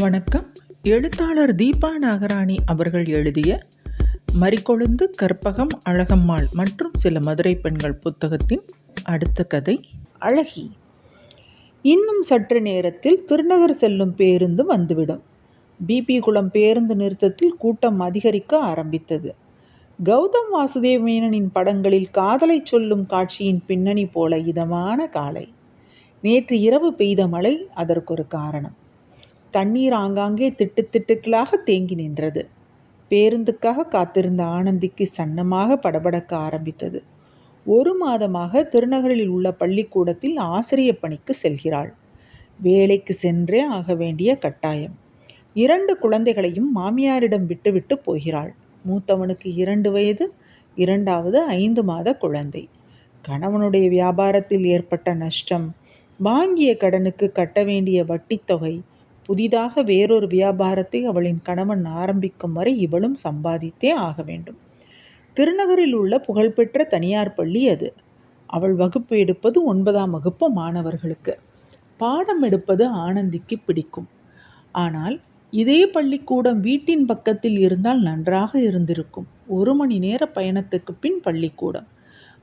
வணக்கம். எழுத்தாளர் தீபா நாகராணி அவர்கள் எழுதிய மறிக்கொழுந்து கற்பகம் அழகம்மாள் மற்றும் சில மதுரை பெண்கள் புத்தகத்தின் அடுத்த கதை அழகி. இன்னும் சற்று நேரத்தில் திருநகர் செல்லும் பேருந்து வந்துவிடும். பிபி குளம் பேருந்து நிறுத்தத்தில் கூட்டம் அதிகரிக்க ஆரம்பித்தது. கௌதம் வாசுதேவ் மேனனின் படங்களில் காதலை சொல்லும் காட்சியின் பின்னணி போல இதமான காலை. நேற்று இரவு பெய்த மழை அதற்கொரு காரணம். தண்ணீர் ஆங்காங்கே திட்டு திட்டுக்களாக தேங்கி நின்றது. பேருந்துக்காக காத்திருந்த ஆனந்திக்கு சன்னமாக படபடக்க ஆரம்பித்தது. ஒரு மாதமாக திருநகரில் உள்ள பள்ளிக்கூடத்தில் ஆசிரிய பணிக்கு செல்கிறாள். வேலைக்கு சென்றே ஆக வேண்டிய கட்டாயம். இரண்டு குழந்தைகளையும் மாமியாரிடம் விட்டுவிட்டு போகிறாள். மூத்தவனுக்கு இரண்டு வயது இரண்டாவது ஐந்து மாத குழந்தை. கணவனுடைய வியாபாரத்தில் ஏற்பட்ட நஷ்டம் வாங்கிய கடனுக்கு கட்ட வேண்டிய வட்டித்தொகை புதிதாக வேறொரு வியாபாரத்தை அவளின் கணவன் ஆரம்பிக்கும் வரை இவளும் சம்பாதித்தே ஆக வேண்டும். திருநகரில் உள்ள புகழ்பெற்ற தனியார் பள்ளி அது. அவள் வகுப்பு எடுப்பது ஒன்பதாம் வகுப்பு மாணவர்களுக்கு. பாடம் எடுப்பது ஆனந்திக்கு பிடிக்கும். ஆனால் இதே பள்ளிக்கூடம் வீட்டின் பக்கத்தில் இருந்தால் நன்றாக இருந்திருக்கும். ஒரு மணி நேர பயணத்துக்கு பின் பள்ளிக்கூடம்.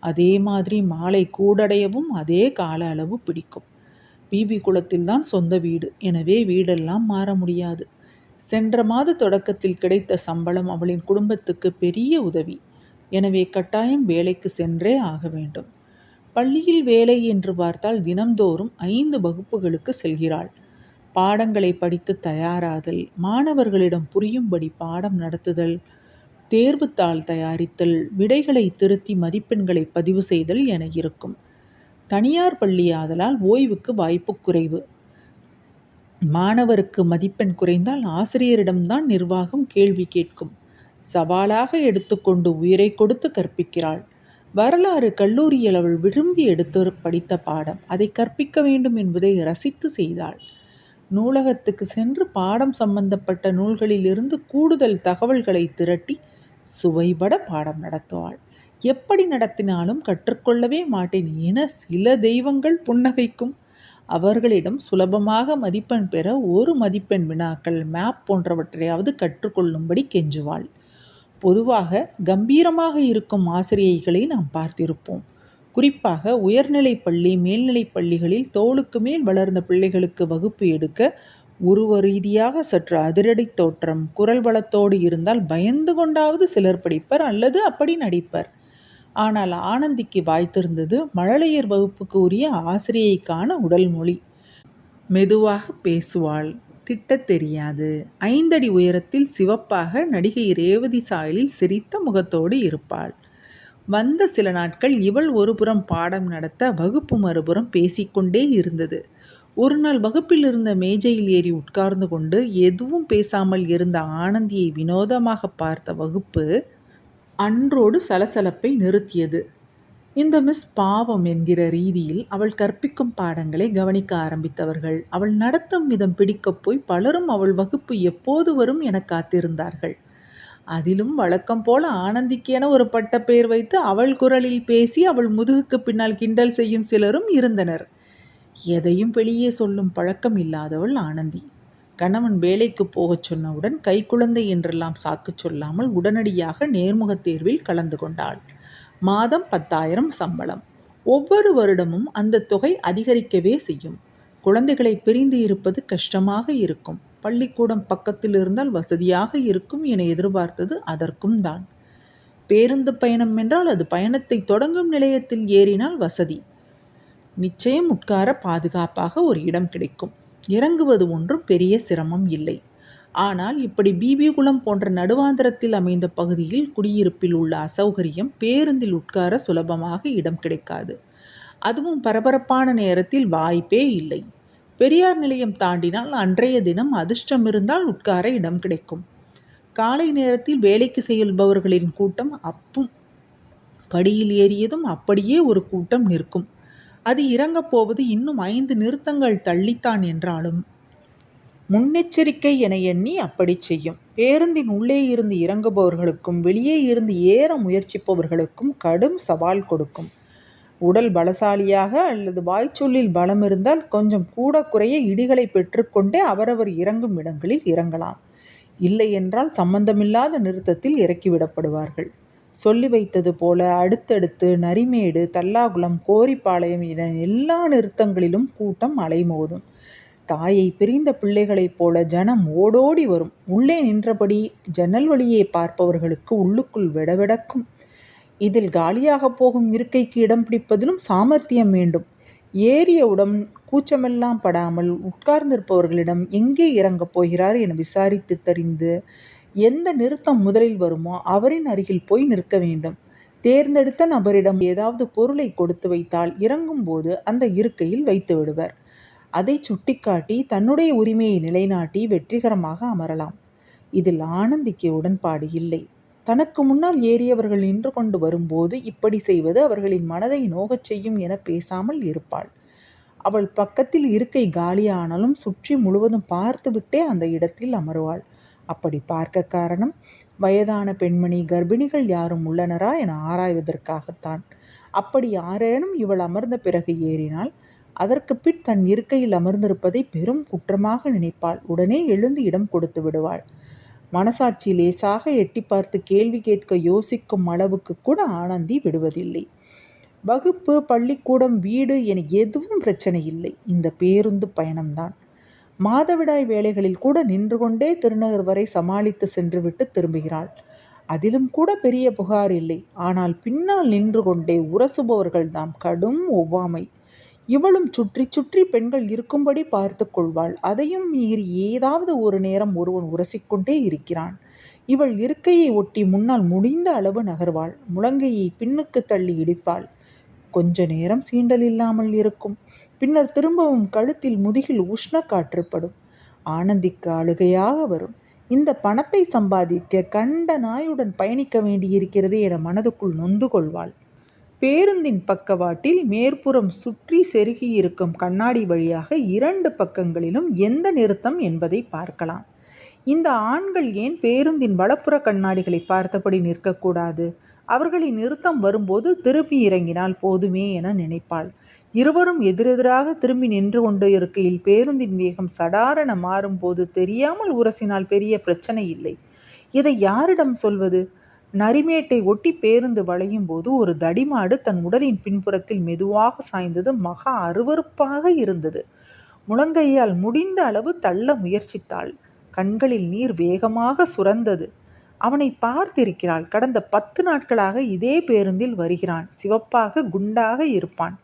அதே மாதிரி மாலை கூடடையவும் அதே கால அளவு பிடிக்கும். பிபி குளத்தில்தான் சொந்த வீடு. எனவே வீடெல்லாம் மாற முடியாது. சென்ற மாத தொடக்கத்தில் கிடைத்த சம்பளம் அவளின் குடும்பத்துக்கு பெரிய உதவி. எனவே கட்டாயம் வேலைக்கு சென்றே ஆக வேண்டும். பள்ளியில் வேலை என்று பார்த்தால் தினம்தோறும் ஐந்து வகுப்புகளுக்கு செல்கிறாள். பாடங்களை படித்து தயாராதல் மாணவர்களிடம் புரியும்படி பாடம் நடத்துதல் தேர்வுத்தாள் தயாரித்தல் விடைகளை திருத்தி மதிப்பெண்களை பதிவு செய்தல் என இருக்கும். தனியார் பள்ளியாதலால் ஓய்வுக்கு வாய்ப்பு குறைவு. மாணவருக்கு மதிப்பெண் குறைந்தால் ஆசிரியரிடம்தான் நிர்வாகம் கேள்வி கேட்கும். சவாலாக எடுத்துக்கொண்டு உயிரை கொடுத்து கற்பிக்கிறாள். வரலாறு கல்லூரியில் அவள் விரும்பி எடுத்து படித்த பாடம். அதை கற்பிக்க வேண்டும் என்பதை ரசித்து செய்தாள். நூலகத்துக்கு சென்று பாடம் சம்பந்தப்பட்ட நூல்களிலிருந்து கூடுதல் தகவல்களை திரட்டி சுவைபட பாடம் நடத்துவாள். எப்படி நடத்தினாலும் கற்றுக்கொள்ளவே மாட்டேன் என சில தெய்வங்கள் புன்னகைக்கும் அவர்களிடம் சுலபமாக மதிப்பெண் பெற ஒரு மதிப்பெண் வினாக்கள் மேப் போன்றவற்றையாவது கற்றுக்கொள்ளும்படி கெஞ்சுவாள். பொதுவாக கம்பீரமாக இருக்கும் ஆசிரியைகளை நாம் பார்த்திருப்போம். குறிப்பாக உயர்நிலைப் பள்ளி மேல்நிலைப் பள்ளிகளில் தோளுக்கு மேல் வளர்ந்த பிள்ளைகளுக்கு வகுப்பு எடுக்க உருவ ரீதியாக சற்று அதிரடி தோற்றம் குரல் வளத்தோடு இருந்தால் பயந்து கொண்டாவது சிலர் படிப்பர் அல்லது அப்படி நடிப்பர். ஆனால் ஆனந்திக்கு வாய்த்திருந்தது மழலையர் வகுப்புக்கு உரிய ஆசிரியைக்கான உடல் மொழி. மெதுவாக பேசுவாள். திட்டத் தெரியாது. ஐந்தடி உயரத்தில் சிவப்பாக நடிகை ரேவதி சாயலில் சிரித்த முகத்தோடு இருப்பாள். வந்த சில நாட்கள் இவள் ஒருபுறம் பாடம் நடத்த வகுப்பு மறுபுறம் பேசிக்கொண்டே இருந்தது. ஒரு நாள் வகுப்பில் இருந்த மேஜையில் ஏறி உட்கார்ந்து கொண்டு எதுவும் பேசாமல் இருந்த ஆனந்தியை வினோதமாக பார்த்த வகுப்பு அன்றோடு சலசலப்பை நிறுத்தியது. இந்த மிஸ் பாவம் என்கிற ரீதியில் அவள் கற்பிக்கும் பாடங்களை கவனிக்க ஆரம்பித்தவர்கள். அவள் நடத்தும் விதம் பிடிக்கப் போய் பலரும் அவள் வகுப்பு எப்போது வரும் என காத்திருந்தார்கள். அதிலும் வழக்கம் போல ஆனந்திக்கென ஒரு பட்ட பெயர் வைத்து அவள் குரலில் பேசி அவள் முதுகுக்கு பின்னால் கிண்டல் செய்யும் சிலரும் இருந்தனர். எதையும் வெளியே சொல்லும் பழக்கம் இல்லாதவள் ஆனந்தி. கணவன் வேலைக்கு போகச் சொன்னவுடன் கைக்குழந்தை என்றெல்லாம் சாக்கு சொல்லாமல் உடனடியாக நேர்முகத் தேர்வில் கலந்து கொண்டாள். மாதம் பத்தாயிரம் சம்பளம். ஒவ்வொரு வருடமும் அந்த தொகை அதிகரிக்கவே செய்யும். குழந்தைகளை பிரிந்து இருப்பது கஷ்டமாக இருக்கும். பள்ளிக்கூடம் பக்கத்தில் இருந்தால் வசதியாக இருக்கும் என எதிர்பார்த்தது அதற்கும் தான். பேருந்து பயணம் என்றால் அது பயணத்தை தொடங்கும் நிலையத்தில் ஏறினால் வசதி. நிச்சயம் உட்கார பாதுகாப்பாக ஒரு இடம் கிடைக்கும். இறங்குவது ஒன்றும் பெரிய சிரமம் இல்லை. ஆனால் இப்படி பிபி குளம் போன்ற நடுவாந்திரத்தில் அமைந்த பகுதியில் குடியிருப்பில் உள்ள அசௌகரியம் பேருந்தில் உட்கார சுலபமாக இடம் கிடைக்காது. அதுவும் பரபரப்பான நேரத்தில் வாய்ப்பே இல்லை. பெரியார் நிலையம் தாண்டினால் அன்றைய தினம் அதிர்ஷ்டம் இருந்தால் உட்கார இடம் கிடைக்கும். காலை நேரத்தில் வேலைக்கு செல்பவர்களின் கூட்டம் அப்பும். படியில் ஏறியதும் அப்படியே ஒரு கூட்டம் நிற்கும். அது இறங்கப் போவது இன்னும் ஐந்து நிறுத்தங்கள் தள்ளித்தான் என்றாலும் முன்னெச்சரிக்கை என எண்ணி அப்படி செய்யும். பேருந்தின் உள்ளே இருந்து இறங்குபவர்களுக்கும் வெளியே இருந்து ஏற முயற்சிப்பவர்களுக்கும் கடும் சவால் கொடுக்கும். உடல் பலசாலியாக அல்லது வாய்ச்சொல்லில் பலம் இருந்தால் கொஞ்சம் கூட குறைய இடிகளை பெற்றுக்கொண்டே அவரவர் இறங்கும் இடங்களில் இறங்கலாம். இல்லை என்றால் சம்பந்தமில்லாத நிறுத்தத்தில் இறக்கிவிடப்படுவார்கள் சொல்லி வைத்தது போல அடுத்தடுத்து நரிமேடு தல்லாகுளம் கோரிப்பாளையம் என எல்லா நிறுத்தங்களிலும் கூட்டம் அலைமோதும். தாயை பிரிந்த பிள்ளைகளைப் போல ஜனம் ஓடோடி வரும். உள்ளே நின்றபடி ஜன்னல் வழியே பார்ப்பவர்களுக்கு உள்ளுக்குள் விடவிடக்கும் இதில் காலியாக போகும் இருக்கைக்கு இடம் பிடிப்பதிலும் சாமர்த்தியம் வேண்டும். ஏறியவுடன் கூச்சமெல்லாம் படாமல் உட்கார்ந்திருப்பவர்களிடம் எங்கே இறங்கப் போகிறார் என விசாரித்து தெரிந்து எந்த நிறுத்தம் முதலில் வருமோ அவரின் அருகில் போய் நிற்க வேண்டும். தேர்ந்தெடுத்த நபரிடம் ஏதாவது பொருளை கொடுத்து வைத்தால் இறங்கும்போது அந்த இருக்கையில் வைத்து விடுவர். அதை சுட்டிக்காட்டி தன்னுடைய உரிமையை நிலைநாட்டி வெற்றிகரமாக அமரலாம். இதில் ஆனந்திக்கு உடன்பாடு இல்லை. தனக்கு முன்னால் ஏறியவர்கள் நின்று கொண்டு வரும்போது இப்படி செய்வது அவர்களின் மனதை நோகச் செய்யும் என பேசாமல் இருப்பாள். அவள் பக்கத்தில் இருக்கை காலியானாலும் சுற்றி முழுவதும் பார்த்துவிட்டே அந்த இடத்தில் அமருவாள். அப்படி பார்க்க காரணம் வயதான பெண்மணி கர்ப்பிணிகள் யாரும் உள்ளனரா என ஆராய்வதற்காகத்தான். அப்படி யாரேனும் இவள் அமர்ந்த பிறகு ஏறினால் அதற்கு பின் தன் இருக்கையில் அமர்ந்திருப்பதை பெரும் குற்றமாக நினைப்பாள். உடனே எழுந்து இடம் கொடுத்து விடுவாள். மனசாட்சி லேசாக எட்டி பார்த்து கேள்வி கேட்க யோசிக்கும் அளவுக்கு கூட ஆனந்தி விடுவதில்லை. வகுப்பு பள்ளிக்கூடம் வீடு என எதுவும் பிரச்சனை இல்லை. இந்த பேருந்து பயணம்தான். மாதவிடாய் வேலைகளில் கூட நின்று கொண்டே திருநகர் வரை சமாளித்து சென்றுவிட்டு திரும்புகிறாள். அதிலும் கூட பெரிய புகார் இல்லை. ஆனால் பின்னால் நின்று கொண்டே உரசுபவர்கள் தாம் கடும் ஒவ்வாமை. இவளும் சுற்றி சுற்றி பெண்கள் இருக்கும்படி பார்த்து கொள்வாள். அதையும் மீறி ஏதாவது ஒரு நேரம் ஒருவன் உரசிக்கொண்டே இருக்கிறான். இவள் இருக்கையை ஒட்டி முன்னால் முடிந்த அளவு நகர்வாள். முழங்கையை பின்னுக்கு தள்ளி இடிப்பாள். கொஞ்ச நேரம் சீண்டல் இல்லாமல் இருக்கும். பின்னர் திரும்பவும் கழுத்தில் முதுகில் உஷ்ண காற்றுப்படும் ஆனந்திக்கு அழுகையாக வரும். இந்த பணத்தை சம்பாதிக்க கண்ட நாயுடன் பயணிக்க வேண்டியிருக்கிறது என மனதுக்குள் நொந்து கொள்வாள். பேருந்தின் பக்கவாட்டில் மேற்புறம் சுற்றி செருகியிருக்கும் கண்ணாடி வழியாக இரண்டு பக்கங்களிலும் எந்த நிறுத்தம் என்பதை பார்க்கலாம். இந்த ஆண்கள் ஏன் பேருந்தின் வலப்புற கண்ணாடிகளை பார்த்தபடி நிற்கக்கூடாது? அவர்களின் நிறுத்தம் வரும்போது திரும்பி இறங்கினால் போதுமே என நினைப்பாள். இருவரும் எதிரெதிராக திரும்பி நின்று கொண்டு இருக்கையில் பேருந்தின் வேகம் சடாரண மாறும்போது தெரியாமல் உரசினால் பெரிய பிரச்சனை இல்லை. இதை யாரிடம் சொல்வது? நரிமேட்டை ஒட்டி பேருந்து வளையும் போது ஒரு தடிமாடு தன் உடலின் பின்புறத்தில் மெதுவாக சாய்ந்தது மகா அருவறுப்பாக இருந்தது. முழங்கையால் முடிந்த அளவு தள்ள முயற்சித்தாள். கண்களில் நீர் வேகமாக சுரந்தது. அவனை பார்த்திருக்கிறாள். கடந்த பத்து நாட்களாக இதே பேருந்தில் வருகிறான். சிவப்பாக குண்டாக இருப்பான்.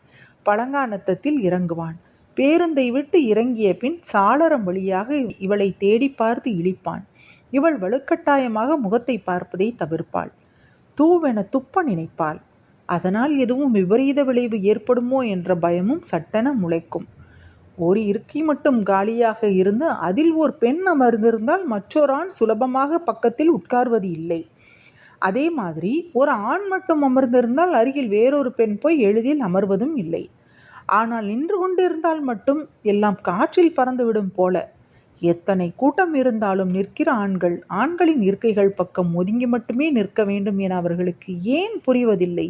பழங்கானத்தத்தில் இறங்குவான். பேருந்தை விட்டு இறங்கிய பின் சாளரம் வழியாக இவளை தேடி பார்த்து இழிப்பான். இவள் வலுக்கட்டாயமாக முகத்தை பார்ப்பதை தவிர்ப்பாள். தூவென துப்ப நினைப்பாள். அதனால் எதுவும் விபரீத விளைவு ஏற்படுமோ என்ற பயமும் சட்டென முளைக்கும். ஒரு இருக்கை மட்டும் காலியாக இருந்து அதில் ஒரு பெண் அமர்ந்திருந்தால் மற்றொரு ஆண் சுலபமாக பக்கத்தில் உட்கார்வது இல்லை. அதே மாதிரி ஒரு ஆண் மட்டும் அமர்ந்திருந்தால் அருகில் வேறொரு பெண் போய் எளிதில் அமர்வதும் இல்லை. ஆனால் நின்று கொண்டிருந்தால் மட்டும் எல்லாம் காற்றில் பறந்துவிடும் போல. எத்தனை கூட்டம் இருந்தாலும் நிற்கிற ஆண்கள் ஆண்களின் இருக்கைகள் பக்கம் ஒதுங்கி மட்டுமே நிற்க வேண்டும் என அவர்களுக்கு ஏன் புரிவதில்லை?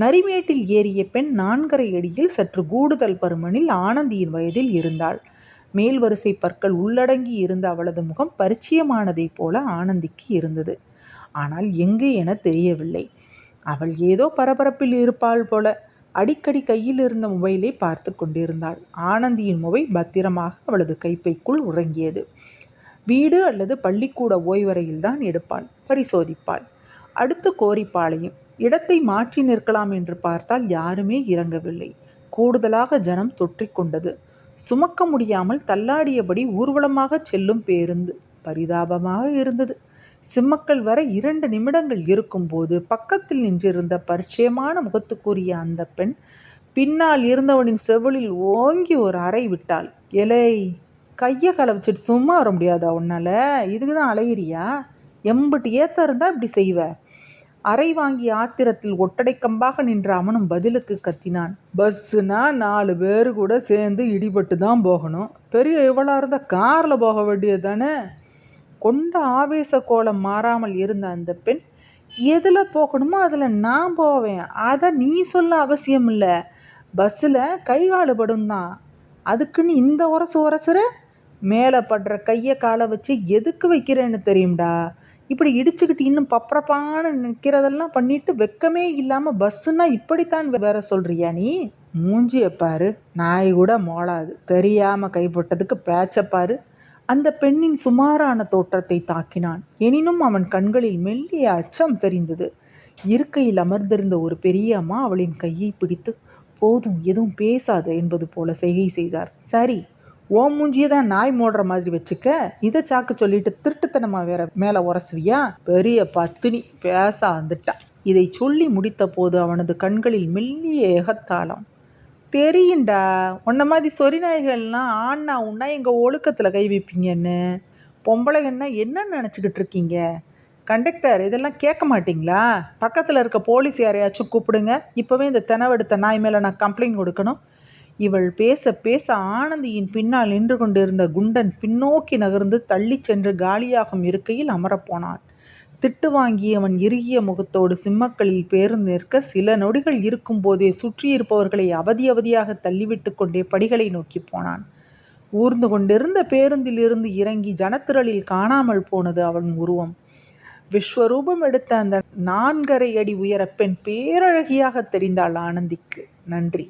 நரிமேட்டில் ஏறிய பெண் நான்கரை அடியில் சற்று கூடுதல் பருமனில் ஆனந்தியின் வயதில் இருந்தாள். மேல் வரிசை பற்கள் உள்ளடங்கி இருந்த அவளது முகம் பரிச்சயமானதைப் போல ஆனந்திக்கு இருந்தது. ஆனால் எங்கு என தெரியவில்லை. அவள் ஏதோ பரபரப்பில் இருப்பாள் போல அடிக்கடி கையில் இருந்த மொபைலை பார்த்து கொண்டிருந்தாள். ஆனந்தியின் மொபைல் பத்திரமாக அவளது கைப்பைக்குள் உறங்கியது. வீடு அல்லது பள்ளிக்கூட ஓய்வறையில்தான் எடுப்பாள். பரிசோதிப்பாள். அடுத்து கோரிப்பாளையும். இடத்தை மாற்றி நிற்கலாம் என்று பார்த்தால் யாருமே இறங்கவில்லை. கூடுதலாக ஜனம் தொற்றிக்கொண்டது சுமக்க முடியாமல் தள்ளாடியபடி ஊர்வலமாக செல்லும் பேருந்து பரிதாபமாக இருந்தது. சிம்மக்கல் வர இரண்டு நிமிடங்கள் இருக்கும்போது பக்கத்தில் நின்றிருந்த பரிச்சயமான முகத்துக்குரிய அந்த பெண் பின்னால் இருந்தவனின் செவிலில் ஓங்கி ஒரு அறை விட்டாள். எலை கையை களை வச்சுட்டு சும்மா வர முடியாதா உன்னால்? இதுக்கு தான் அலையிறியா? எம்பிட்டு ஏத்த இருந்தால் இப்படி செய்வ? அறை வாங்கி ஆத்திரத்தில் ஒட்டடைக்கம்பாக நின்ற அவனும் பதிலுக்கு கத்தினான் பஸ்ஸுனா நாலு பேர் கூட சேர்ந்து இடிபட்டு தான் போகணும். பெரிய இவ்வளோ இருந்தால் காரில் போக வேண்டியது தானே கொண்ட ஆவேச கோலம் மாறாமல் இருந்த அந்த பெண் எதில் போகணுமோ அதில் நான் போவேன். அதை நீ சொல்ல அவசியம் இல்லை பஸ்ஸில் கை படும் தான் அதுக்குன்னு இந்த உரசு உரசுற? மேலே படுற கையை காலை வச்சு எதுக்கு வைக்கிறேன்னு தெரியும்டா. இப்படி இடிச்சுக்கிட்டு இன்னும் பப்பரப்பான்னு நிற்கிறதெல்லாம் பண்ணிட்டு வெக்கமே இல்லாமல் பஸ்ஸுன்னா இப்படித்தான் வேற சொல்றியா நீ? மூஞ்சியை பாரு நாய் கூட மோளாது. தெரியாமல் கைப்பட்டதுக்கு பேச்சப்பாரு அந்த பெண்ணின் சுமாரான தோற்றத்தை தாக்கினான். எனினும் அவன் கண்களில் மெல்லிய அச்சம் தெரிந்தது. இருக்கையில் அமர்ந்திருந்த ஒரு பெரிய அம்மா அவளின் கையை பிடித்து போதும் எதுவும் பேசாது என்பது போல செய்கை செய்தார். சரி ஓ மூஞ்சியை தான் நாய் மோடுற மாதிரி வச்சுக்க. இதை சாக்கு சொல்லிட்டு திருட்டுத்தனமா வேற மேலே உரசுவியா? பெரிய பத்தினி பேச வந்துட்டா. இதை சொல்லி முடித்த போது அவனது கண்களில் மெல்லிய எகத்தாளம் தெரியுண்டா உன்ன மாதிரி சொறி நாய்கள்லாம் ஆண்ணா உன்னா எங்கள் ஒழுக்கத்தில் கை வைப்பீங்கன்னு. பொம்பளைகன்னா என்ன நினச்சிக்கிட்டு இருக்கீங்க? கண்டக்டர் இதெல்லாம் கேட்க மாட்டிங்களா? பக்கத்தில் இருக்க போலீஸ் யாரையாச்சும் கூப்பிடுங்க. இப்போவே இந்த தெனவெடுத்த நாய் மேலே நான் கம்ப்ளைண்ட் கொடுக்கணும். இவள் பேச பேச ஆனந்தியின் பின்னால் நின்று கொண்டிருந்த குண்டன் பின்னோக்கி நகர்ந்து தள்ளிச் சென்று காலியாகும் இருக்கையில் அமரப்போனான் திட்டு வாங்கியவன் இறுகிய முகத்தோடு சிம்மக்களில் பேருந்து நிற்க சில நொடிகள் இருக்கும் போதே சுற்றியிருப்பவர்களை அவதி அவதியாக தள்ளிவிட்டு கொண்டே படிகளை நோக்கி போனான். ஊர்ந்து கொண்டிருந்த பேருந்திலிருந்து இறங்கி ஜனத்திரளில் காணாமல் போனது அவன் உருவம். விஸ்வரூபம் எடுத்த அந்த நான்கரை அடி உயர பெண் பேரழகியாக தெரிந்தாள் ஆனந்திக்கு. நன்றி.